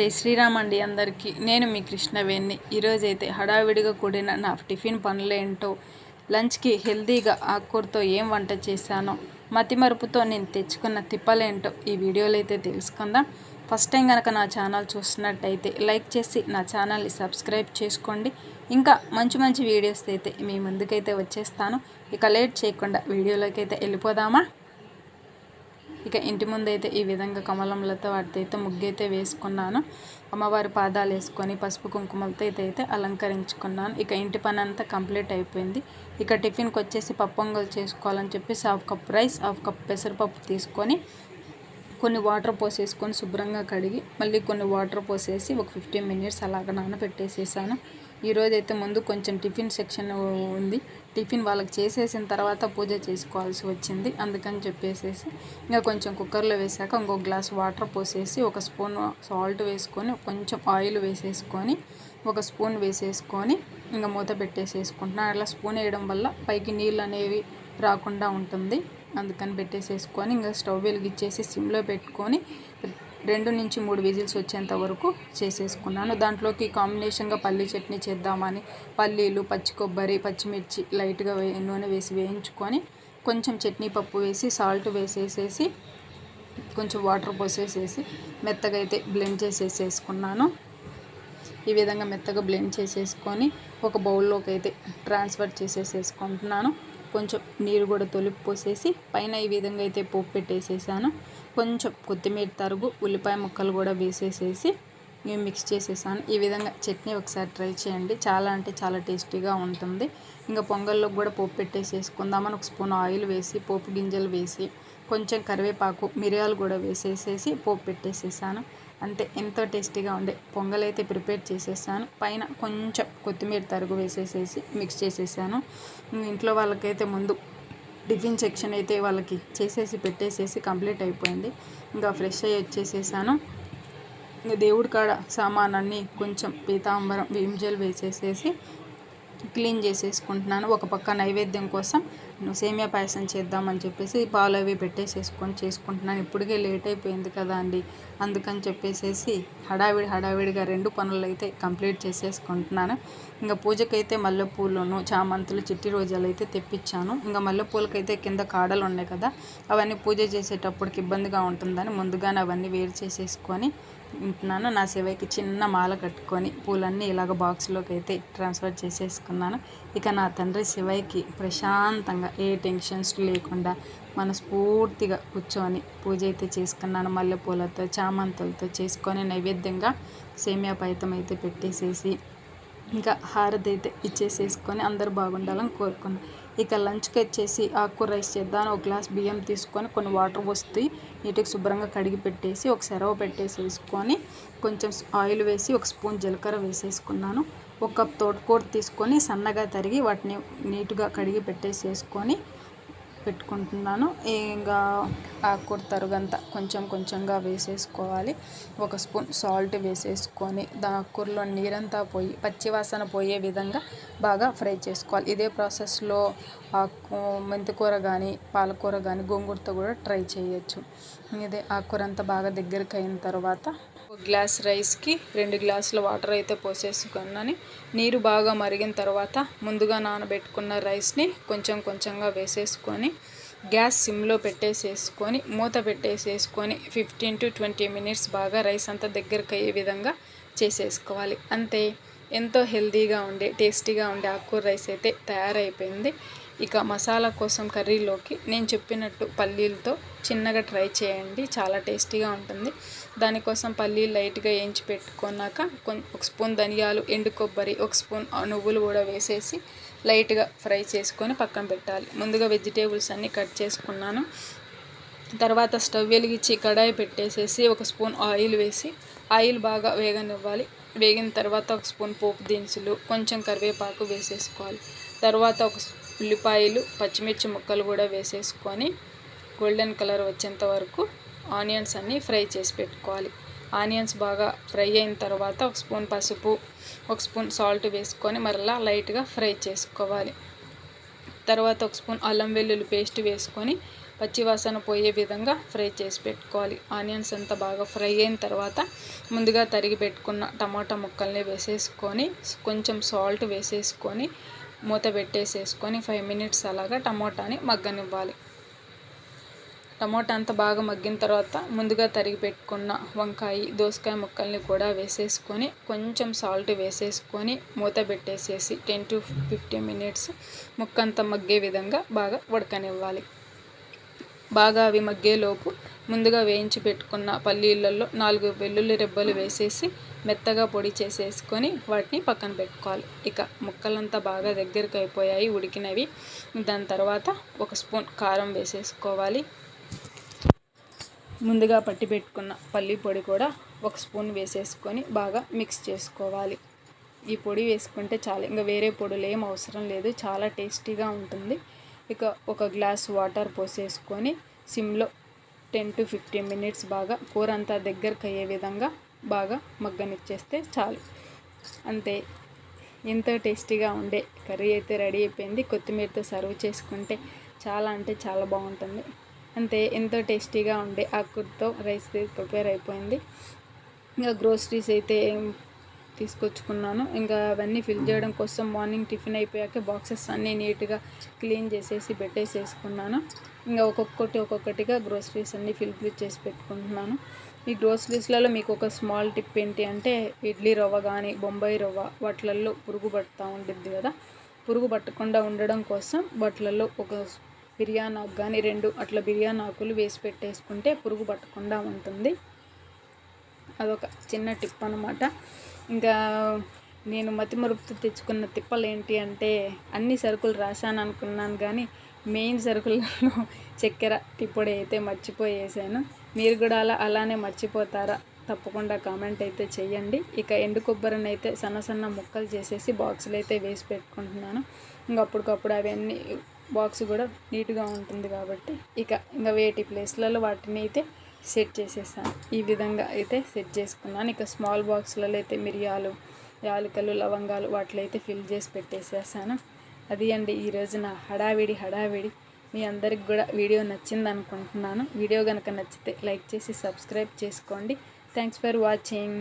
జై శ్రీరామ్ అండి అందరికీ. నేను మీ కృష్ణవేణి. ఈరోజైతే హడావిడిగా కూడిన నా టిఫిన్ పనులేంటో లంచ్కి హెల్తీగా ఆకుకూరతో ఏం వంట చేశానో మతిమరుపుతో నేను తెచ్చుకున్న తిప్పలేంటో ఈ వీడియోలో అయితే తెలుసుకుందాం. ఫస్ట్ టైం కనుక నా ఛానల్ చూస్తున్నట్టయితే లైక్ చేసి నా ఛానల్ని సబ్స్క్రైబ్ చేసుకోండి. ఇంకా మంచి మంచి వీడియోస్ అయితే మీ ముందుకైతే వచ్చేస్తాను. ఇక లేట్ చేయకుండా వీడియోలోకి అయితే వెళ్ళిపోదామా? ఇక ఇంటి ముందైతే ఈ విధంగా కమలంలతో వాటితో ముగ్గైతే వేసుకున్నాను. అమ్మవారి పాదాలు వేసుకొని పసుపు కుంకుమలతో అయితే అలంకరించుకున్నాను. ఇక ఇంటి పని అంతా కంప్లీట్ అయిపోయింది. ఇక టిఫిన్కి వచ్చేసి పప్పొంగల్ చేసుకోవాలని చెప్పేసి half cup rice half cup పెసరపప్పు తీసుకొని కొన్ని వాటర్ పోసేసుకొని శుభ్రంగా కడిగి మళ్ళీ కొన్ని వాటర్ పోసేసి ఒక ఫిఫ్టీన్ మినిట్స్ అలాగ నానబెట్టేసేసాను. ఈరోజు అయితే ముందు కొంచెం టిఫిన్ సెక్షన్ ఉంది. టిఫిన్ వాళ్ళకి చేసేసిన తర్వాత పూజ చేసుకోవాల్సి వచ్చింది. అందుకని చెప్పేసేసి ఇంకా కొంచెం కుక్కర్లో వేసాక ఇంకో గ్లాస్ వాటర్ పోసేసి ఒక స్పూన్ సాల్ట్ వేసుకొని కొంచెం ఆయిల్ వేసేసుకొని ఒక స్పూన్ వేసేసుకొని ఇంకా మూత పెట్టేసేసుకుంటున్నాను అట్లా స్పూన్ వేయడం వల్ల పైకి నీళ్ళు అనేవి రాకుండా ఉంటుంది. అందుకని పెట్టేసేసుకొని ఇంకా స్టవ్ వెలిగించేసి సిమ్లో పెట్టుకొని రెండు నుంచి మూడు విజిల్స్ వచ్చేంత వరకు చేసేసుకున్నాను. దాంట్లోకి కాంబినేషన్గా పల్లీ చట్నీ చేద్దామని పల్లీలు పచ్చి కొబ్బరి పచ్చిమిర్చి లైట్గా వే నూనె వేసి వేయించుకొని కొంచెం చట్నీ పప్పు వేసి సాల్ట్ వేసేసేసి కొంచెం వాటర్ పోసేసేసి మెత్తగా అయితే బ్లెండ్ చేసేసేసుకున్నాను. ఈ విధంగా మెత్తగా బ్లెండ్ చేసేసుకొని ఒక బౌల్లోకి అయితే ట్రాన్స్ఫర్ చేసేసేసుకుంటున్నాను. కొంచెం నీరు కూడా తొలిపి పోసేసి పైన ఈ విధంగా అయితే పోపు పెట్టేసేసాను. కొంచెం కొత్తిమీర తరుగు ఉల్లిపాయ ముక్కలు కూడా వేసేసేసి మేము మిక్స్ చేసేసాను. ఈ విధంగా చట్నీ ఒకసారి ట్రై చేయండి. చాలా అంటే చాలా టేస్టీగా ఉంటుంది. ఇంకా పొంగల్లోకి కూడా పోపు పెట్టేసేసుకుందామని ఒక స్పూన్ ఆయిల్ వేసి పోపు గింజలు వేసి కొంచెం కరివేపాకు మిరియాలు కూడా వేసేసేసి పోపు పెట్టేసేసాను. అంతే ఎంతో టేస్టీగా ఉండే పొంగల్ అయితే ప్రిపేర్ చేసేసాను. పైన కొంచెం కొత్తిమీర తరుగు వేసేసేసి మిక్స్ చేసేసాను. ఇంట్లో వాళ్ళకైతే ముందు టిఫిన్ సెక్షన్ అయితే వాళ్ళకి చేసేసి పెట్టేసేసి కంప్లీట్ అయిపోయింది. ఇంకా ఫ్రెష్ అయ్యి వచ్చేసేసాను. ఇంకా దేవుడి కాడ సామానాన్ని కొంచెం పీతాంబరం విమ్జల్ వేసేసేసి క్లీన్ చేసేసుకుంటున్నాను. ఒక పక్క నైవేద్యం కోసం సేమియా పాయసం చేద్దామని చెప్పేసి పాలు అవి పెట్టేసేసుకొని చేసుకుంటున్నాను. ఇప్పటికే లేట్ అయిపోయింది కదా అండి. అందుకని చెప్పేసేసి హడావిడి హడావిడిగా రెండు పనులు అయితే కంప్లీట్ చేసేసుకుంటున్నాను. ఇంకా పూజకైతే మల్లెపూలను చామంతులు చిట్టి రోజాలు అయితే తెప్పించాను. ఇంకా మల్లెపూలకైతే కింద కాడలు ఉన్నాయి కదా అవన్నీ పూజ చేసేటప్పటికి ఇబ్బందిగా ఉంటుందని ముందుగానే అవన్నీ వేరు చేసేసుకొని ఉంటున్నాను. నా శివకి చిన్న మాల కట్టుకొని పూలన్నీ ఇలాగ బాక్స్లోకి అయితే ట్రాన్స్ఫర్ చేసేసుకున్నాను. ఇక నా తండ్రి శివయ్యకి ప్రశాంతంగా ఏ టెన్షన్స్ లేకుండా మనస్ఫూర్తిగా కూర్చొని పూజ అయితే చేసుకున్నాను. మల్లెపూలతో చామంతులతో చేసుకొని నైవేద్యంగా సేమియా పాయతం అయితే పెట్టేసేసి ఇంకా హారతి అయితే ఇచ్చేసేసుకొని అందరు బాగుండాలని కోరుకున్నాను. ఇక లంచ్కి వచ్చేసి ఆకు రైస్ చేద్దాం ఒక గ్లాస్ బియ్యం తీసుకొని కొన్ని వాటర్ పోస్తే నీటికి శుభ్రంగా కడిగి పెట్టేసి ఒక సెరవ పెట్టేసేసుకొని కొంచెం ఆయిల్ వేసి ఒక స్పూన్ జీలకర్ర వేసేసుకున్నాను. ఒక కప్ తోటకూర తీసుకొని సన్నగా తరిగి వాటిని నీట్గా కడిగి పెట్టేసేసుకొని పెట్టుకుంటున్నాను. ఇంకా ఆకుకూర తరుగంతా కొంచెం కొంచెంగా వేసేసుకోవాలి. ఒక స్పూన్ సాల్ట్ వేసేసుకొని దా ఆకుకూరలో నీరంతా పోయి పచ్చివాసన పోయే విధంగా బాగా ఫ్రై చేసుకోవాలి. ఇదే ప్రాసెస్లో ఆకు మెంతికూర కానీ పాలకూర కానీ గోంగూరతో కూడా ట్రై చేయొచ్చు. ఇదే ఆకుకూర అంతా బాగా దగ్గరికి అయిన తర్వాత గ్లాస్ రైస్కి రెండు గ్లాసుల వాటర్ అయితే పోసేసుకున్నాను. నీరు బాగా మరిగిన తర్వాత ముందుగా నానబెట్టుకున్న రైస్ని కొంచెం కొంచెంగా వేసేసుకొని గ్యాస్ సిమ్లో పెట్టేసేసుకొని మూత పెట్టేసేసుకొని ఫిఫ్టీన్ టు ట్వంటీ మినిట్స్ బాగా రైస్ అంతా దగ్గరకు అయ్యే విధంగా చేసేసుకోవాలి. అంతే. ఎంతో హెల్దీగా ఉండే టేస్టీగా ఉండే ఆకుకూర రైస్ అయితే తయారైపోయింది. ఇక మసాలా కోసం కర్రీలోకి నేను చెప్పినట్టు పల్లీలతో చిన్నగా ట్రై చేయండి చాలా టేస్టీగా ఉంటుంది. దానికోసం పల్లీలు లైట్గా వేయించి పెట్టుకున్నాక ఒక స్పూన్ ధనియాలు ఎండు కొబ్బరి ఒక స్పూన్ నువ్వులు కూడా వేసేసి లైట్గా ఫ్రై చేసుకొని పక్కన పెట్టాలి. ముందుగా వెజిటేబుల్స్ అన్నీ కట్ చేసుకున్నాను. తర్వాత స్టవ్ వెలిగించి కడాయి పెట్టేసేసి ఒక స్పూన్ ఆయిల్ వేసి ఆయిల్ బాగా వేగనివ్వాలి. వేగిన తర్వాత ఒక స్పూన్ పోపు దినుసులు కొంచెం కరివేపాకు వేసేసుకోవాలి. తర్వాత ఒక ఉల్లిపాయలు పచ్చిమిర్చి ముక్కలు కూడా వేసేసుకొని గోల్డెన్ కలర్ వచ్చేంత వరకు ఆనియన్స్ అన్నీ ఫ్రై చేసి పెట్టుకోవాలి. ఆనియన్స్ బాగా ఫ్రై అయిన తర్వాత ఒక స్పూన్ పసుపు ఒక స్పూన్ సాల్ట్ వేసుకొని మరలా లైట్గా ఫ్రై చేసుకోవాలి. తర్వాత ఒక స్పూన్ అల్లం వెల్లుల్లి పేస్ట్ వేసుకొని పచ్చివాసన పోయే విధంగా ఫ్రై చేసి పెట్టుకోవాలి. ఆనియన్స్ అంతా బాగా ఫ్రై అయిన తర్వాత ముందుగా తరిగి పెట్టుకున్న టమాటా ముక్కల్ని వేసేసుకొని కొంచెం సాల్ట్ వేసేసుకొని మూత పెట్టేసేసుకొని ఫైవ్ మినిట్స్ అలాగా టమోటాని మగ్గనివ్వాలి. టమోటా అంతా బాగా మగ్గిన తర్వాత ముందుగా తరిగి పెట్టుకున్న వంకాయ దోసకాయ ముక్కల్ని కూడా వేసేసుకొని కొంచెం సాల్ట్ వేసేసుకొని మూత పెట్టేసేసి టెన్ టు ఫిఫ్టీన్ మినిట్స్ ముక్కంతా మగ్గే విధంగా బాగా ఉడకనివ్వాలి. బాగా అవి మగ్గేలోపు ముందుగా వేయించి పెట్టుకున్న పల్లీలలో నాలుగు వెల్లుల్లి రెబ్బలు వేసేసి మెత్తగా పొడి చేసేసుకొని వాటిని పక్కన పెట్టుకోవాలి. ఇక ముక్కలంతా బాగా దగ్గరికి అయిపోయాయి ఉడికినవి. దాని తర్వాత ఒక స్పూన్ కారం వేసేసుకోవాలి. ముందుగా పట్టి పెట్టుకున్న పల్లి పొడి కూడా ఒక స్పూన్ వేసేసుకొని బాగా మిక్స్ చేసుకోవాలి. ఈ పొడి వేసుకుంటే చాలా. ఇంకా వేరే పొడులు ఏం అవసరం లేదు. చాలా టేస్టీగా ఉంటుంది. ఇక ఒక గ్లాస్ వాటర్ పోసేసుకొని సిమ్లో టెన్ టు ఫిఫ్టీన్ మినిట్స్ బాగా కూర అంతా దగ్గరకు అయ్యే విధంగా బాగా మగ్గనిచ్చేస్తే చాలు. అంతే. ఎంతో టేస్టీగా ఉండే కర్రీ అయితే రెడీ అయిపోయింది. కొత్తిమీరతో సర్వ్ చేసుకుంటే చాలా అంటే చాలా బాగుంటుంది. అంతే. ఎంతో టేస్టీగా ఉండే ఆకుతో రైస్ ప్రిపేర్ అయిపోయింది. ఇంకా గ్రోసరీస్ అయితే తీసుకొచ్చుకున్నాను. ఇంకా అవన్నీ ఫిల్ చేయడం కోసం మార్నింగ్ టిఫిన్ అయిపోయాక బాక్సెస్ అన్నీ నీట్గా క్లీన్ చేసేసి పెట్టేసేసుకున్నాను. ఇంకా ఒక్కొక్కటి ఒక్కొక్కటిగా గ్రోసరీస్ అన్నీ ఫిల్ చేసి పెట్టుకుంటున్నాను. ఈ గ్రోసరీస్లలో మీకు ఒక స్మాల్ టిప్ ఏంటి అంటే ఇడ్లీ రవ్వ కానీ బొంబాయి రవ్వ వాటిలలో పురుగు పడుతూ ఉంటుంది కదా? పురుగు పట్టకుండా ఉండడం కోసం వాటిలలో ఒక బిర్యానీ ఆకు కానీ రెండు అట్లా బిర్యానీ ఆకులు వేసి పెట్టేసుకుంటే పురుగు పట్టకుండా ఉంటుంది. అదొక చిన్న టిప్ అనమాట ఇంకా నేను మతిమరుపుతో తెచ్చుకున్న తిప్పలు ఏంటి అంటే అన్ని సరుకులు రాశాను అనుకున్నాను కానీ మెయిన్ సరుకులలో చక్కెర టిప్పొడి అయితే మర్చిపోయేసాను. మీరు కూడా అలా అలానే మర్చిపోతారా? తప్పకుండా కామెంట్ అయితే చేయండి. ఇక ఎండు కొబ్బరిని అయితే సన్న సన్న ముక్కలు చేసేసి బాక్సులు అయితే వేసి పెట్టుకుంటున్నాను. ఇంకా అప్పటికప్పుడు అవన్నీ బాక్స్ కూడా నీట్గా ఉంటుంది కాబట్టి ఇక ఇంకా వేటి ప్లేస్లలో వాటిని అయితే సెట్ చేసేసాను. ఈ విధంగా అయితే సెట్ చేసుకున్నాను. ఇక స్మాల్ బాక్స్లలో అయితే మిరియాలు యాలకలు లవంగాలు వాటిలో అయితే ఫిల్ చేసి పెట్టేసేసాను. అది అండి ఈరోజు నా హడావిడి హడావిడి. మీ అందరికి కూడా వీడియో నచ్చింది అనుకుంటున్నాను వీడియో కనుక నచ్చితే లైక్ చేసి సబ్స్క్రైబ్ చేసుకోండి. Thanks for watching